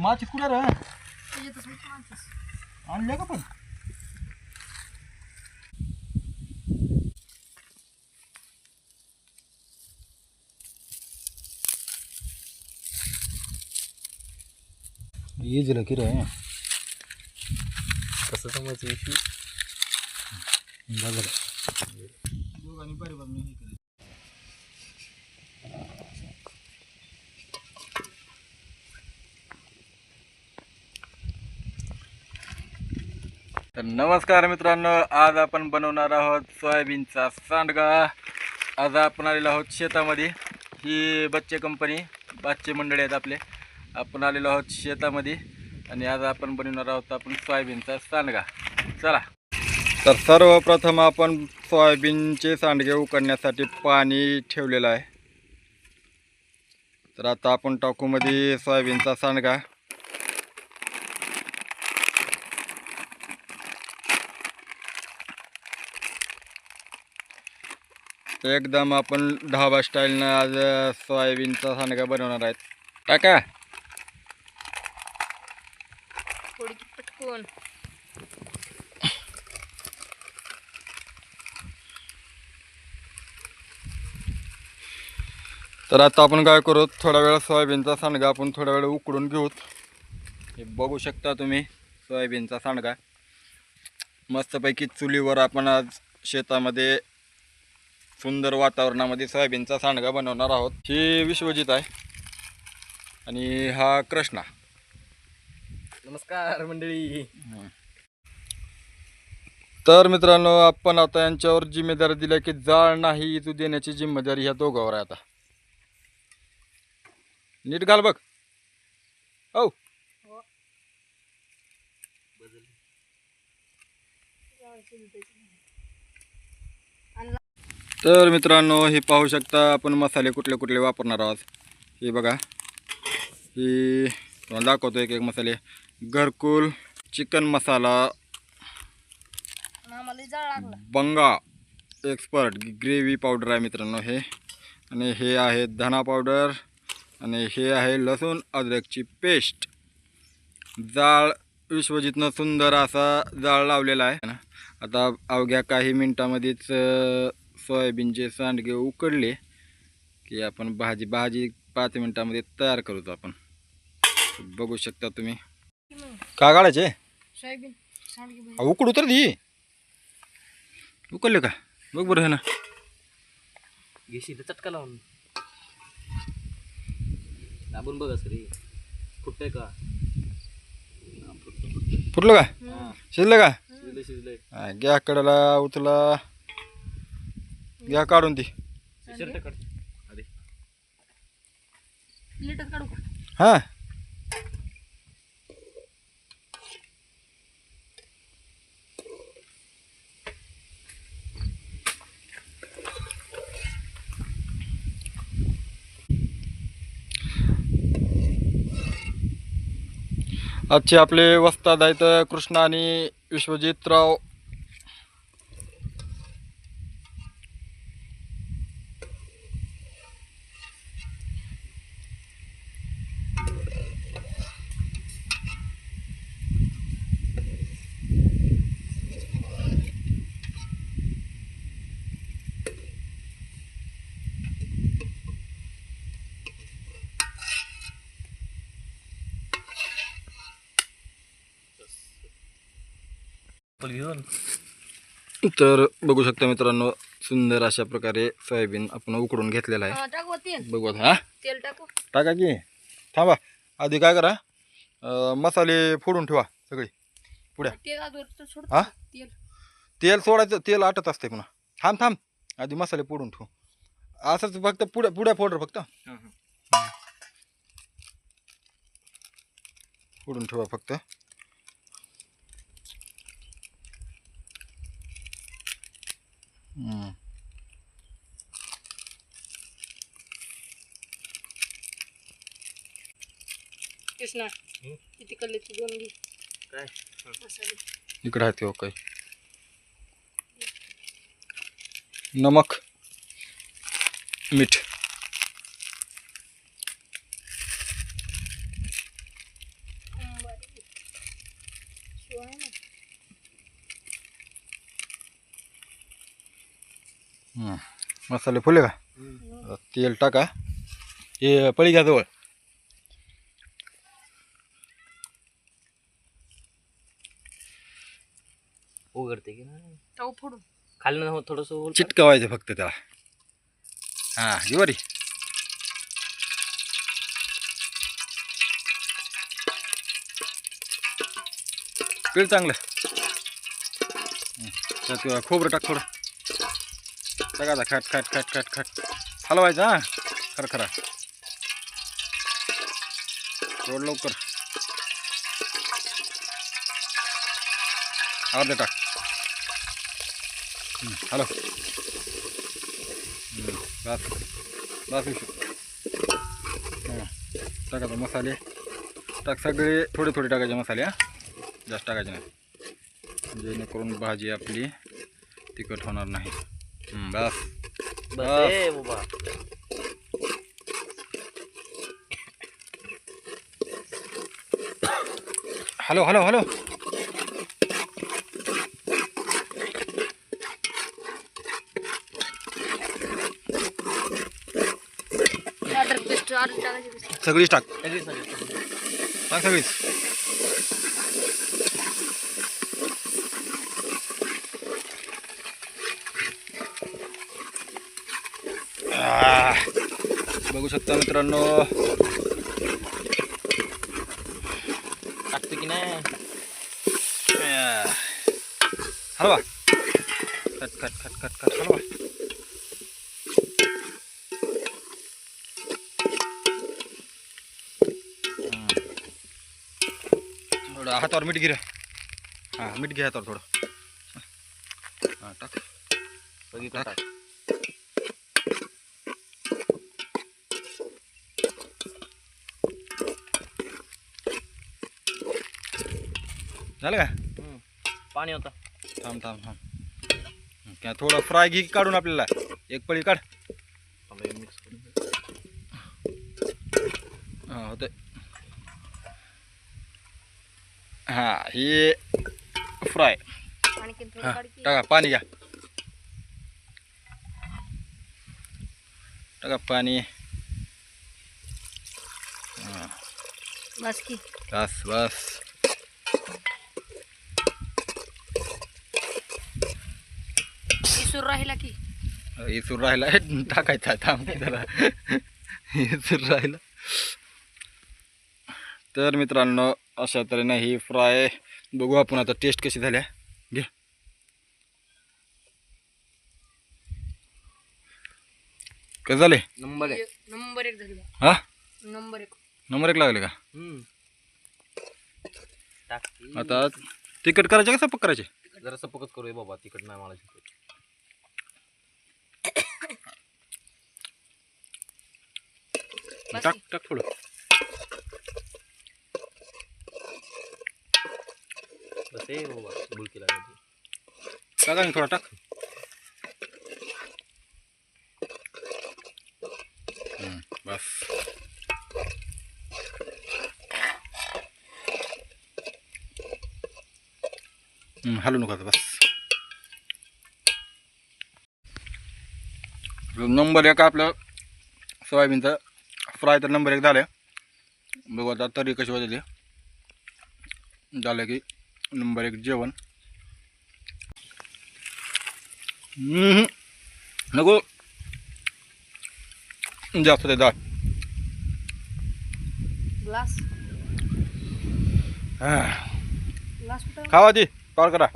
माचीस कुठे रे. आणले का पण? ये दिलं की रे कसं समज विषयी? झालं दोघांनी बरे बरं तर नमस्कार मित्रांनो आज आपण बनवणार आहोत सोयाबीनचा सांडगा. आज आपण आलेलो आहोत शेतामध्ये. ही बच्चे कंपनी बच्चे मंडळी आहेत आपले. आपण आलेलो आहोत शेतामध्ये आणि आज आपण बनवणार आहोत आपण सोयाबीनचा सांडगा. चला. तर सर्वप्रथम आपण सोयाबीनचे सांडगे उकडण्यासाठी पाणी ठेवलेलं आहे. तर आता आपण टाकूमध्ये सोयाबीनचा सांडगा. एकदम आपण ढाबा स्टाईलनं आज सोयाबीनचा सांडगा बनवणार आहेत. टाका पटकन. तर आता आपण काय करू? थोडा वेळ सोयाबीनचा सांडगा आपण थोडा वेळ उकडून घेऊत. हे बघू शकता तुम्ही सोयाबीनचा सांडगा. मस्तपैकी चुलीवर आपण आज शेतामध्ये सुंदर वातावरणामध्ये सोयाबीनचा सांडगा बनवणार आहोत. ही विश्वजित आहे. आणि हा कृष्णा. नमस्कार मंडळी. तर मित्रांनो आपण आता यांच्यावर जिम्मेदारी दिल्या की जाळ नाही इथू देण्याची जिम्मेदारी ह्या दोघांवर आहे आता. नीट घाल बघ. हो. तर मित्रांनो हे पाहू शकता आपण मसाले कुठले कुठले वापरणार आहोत. हे बघा. ही तुम्हाला दाखवतो एक एक मसाले. घरकुल चिकन मसाला. बंगा एक्सपर्ट ग्रेव्ही पावडर आहे मित्रांनो हे. आणि हे आहे धना पावडर आणि हे आहे लसूण अद्रकची पेस्ट जाळ विश्वजितनं सुंदर असा जाळ लावलेला आहे. ना आता अवघ्या काही मिनटामध्येच सोयाबीनचे सांडगे उकडले की आपण भाजी भाजी पाच मिनटामध्ये तयार करूच आपण. बघू शकता तुम्ही. का काढायचे? उकडू तर दे. उकडले का? बघ बरं हे ना. घेशी तर चटका लावून. दाबून बघ असं रे. फुटतंय का. फुटलं का. शिजलं का? शिजलंय हा, घ्या कडेला उचला. घ्या काढून ती काढू का? हां. आजचे आपले वस्ताद आहेत कृष्णा आणि विश्वजितराव घेऊन तर बघू शकता मित्रांनो सुंदर अशा प्रकारे सोयाबीन आपण उकडून घेतलेलं आहे. हा, टाकू तेल. बघू आता हा? तेल टाकू. टाका की. थांबा आधी काय करा अं, मसाले फोडून ठेवा सगळे. पुढ्या. तेल सोड हा? तेल. तेल सोडायचं तेल आटत असते पुन्हा थांब थांब. आधी मसाले फोडून ठेवू. असंच फक्त पुढ्या पुढ्या फोडर फक्त. फोडून ठेवा फक्त. हम्म. कृष्णा हम्म. किती कल्ले तू दोन घे काय मसाले इकडे आहे ते काही नमक मीठ मसाले फुले का? तेल टाका. हे पळी घ्या जवळ. उघडते की नाही? फोडून. खाली ना थोडस चिटकवायचं फक्त त्याला. हां जिवारी पीळ चांगलं. हं, खोबरं टाक थोडं. टाकायचा खट खट खट खट खट. हलवायचं हां? खर खरा. थोडं लवकर. अर्धे टाक. हॅलो. हं, बस. बस हां. मसाले. टाक सगळे थोडे थोडे टाकायचे मसाले हां. जास्त टाकायचे नाही. जेणेकरून भाजी आपली तिखट होणार नाही. बस बस ए बाबा हॅलो हॅलो हॅलो अद्रक पेस्ट अद्रक टाकायची पेस्ट सगळीच टाक सगळी सगळी टाक सगळीच आह, बघू शकता मित्रांनो टाकतो की नाही आह. हलवा खट खट खट खट खट हलवा हं. थोडं हातावर मीठ घे रे हां मीठ घे हातावर थोडं हां टाक सगळी टाक. झालं का? हम्म. पाणी होता. थांब थांब थांब. हं, काय थोडं फ्राय घे काढून आपल्याला. एक पळी काढ. मिक्स हां होते हां हे फ्राय. हां टाका पाणी घ्या. टाका पाणी. बस की. बस. इसूर राहिला की. इसूर राहिला. टाकायचा थांब जरा. इसूर राहिला. तर मित्रांनो अशा तऱ्हेने ही फ्राय बघू आपण आता टेस्ट कशी झाल्या घे. कसं झाले? नंबर आहे एक. नंबर एक झाली. हा? नंबर एक. नंबर एक लागले का? हम्म. टाक की. आता तिकट करायचे का सपक करायचे? जरा सपकच करूया बाबा. तिकट नाही मला शिकवत. बस टाक. टाक थोडं बस बुलकी लागली टाका थोडा टाक बस हलू नका आता, बस नंबर एक आपलं सोयाबीनचं फ्राय तर नंबर एक झालं बघू आता तरी कशी वाजली झालं की नंबर एक जेवण. हम्म. नको. जास्त ते डाळ ग्लास. खावा ती कॉल करा.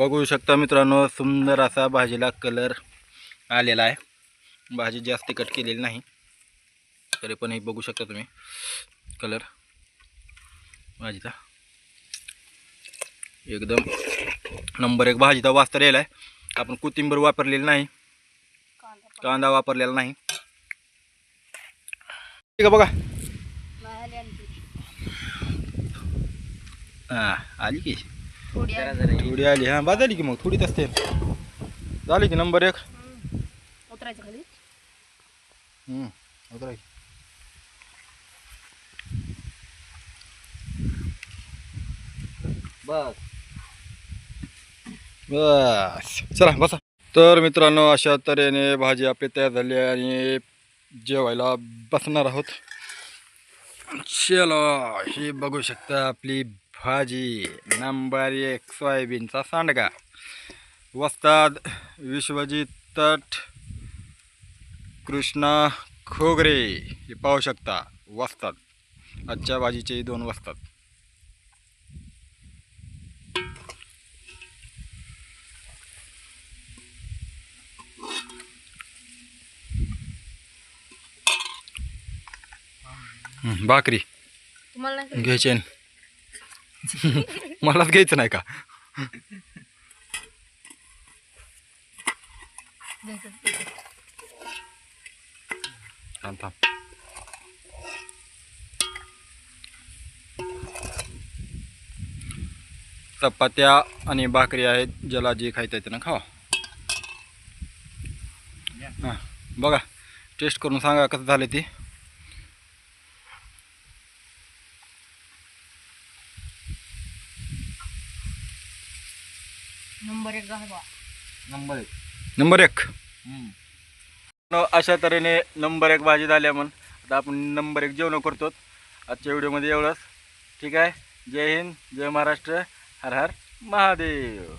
बघू शकता मित्रांनो सुंदर असा भाजीला कलर आलेला आहे. भाजी जास्त तिखट केलेली नाही. तरी पण हे बघू शकता तुम्ही कलर भाजीचा. एकदम नंबर एक भाजीचा वास तर आहे आपण कोथिंबीर वापरलेली नाही. कांदा वापरलेला नाही. ठीक आहे बघा हां आली की. थोडी आली. आली हां बाद झाली की मग. थोडीच असते. झाली की नंबर एक. उतरायचं खाली. हम्म. बस. बस. चला बसा. तर मित्रांनो अशा तऱ्हेने भाजी आपली तयार झाली आणि जेवायला बसणार आहोत. चलो ही बघू शकता आपली भाजी नंबर एक सोयाबीनचा सांडगा. वस्ताद विश्वजित तट कृष्णा खोगरे हे पाहू शकता. वस्ताद. आजच्या भाजीचे दोन वस्ताद. भाकरी. घ्यायचे मलाच घ्यायचं नाही का? द्यायचं थांब थांब. चपात्या आणि भाकरी आहेत ज्याला जे खायचं आहे त्यानं खावा. हां बघा टेस्ट करून सांगा कसं झालं ते. नंबर एक नंबर एक. नंबर एक. न अशा तऱ्हेने नंबर एक भाजी झाल्या म्हणून आता आपण नंबर एक जेवण करतो. आजच्या व्हिडिओमध्ये एवढंच. ठीक आहे? जय हिंद जय महाराष्ट्र. हर हर महादेव.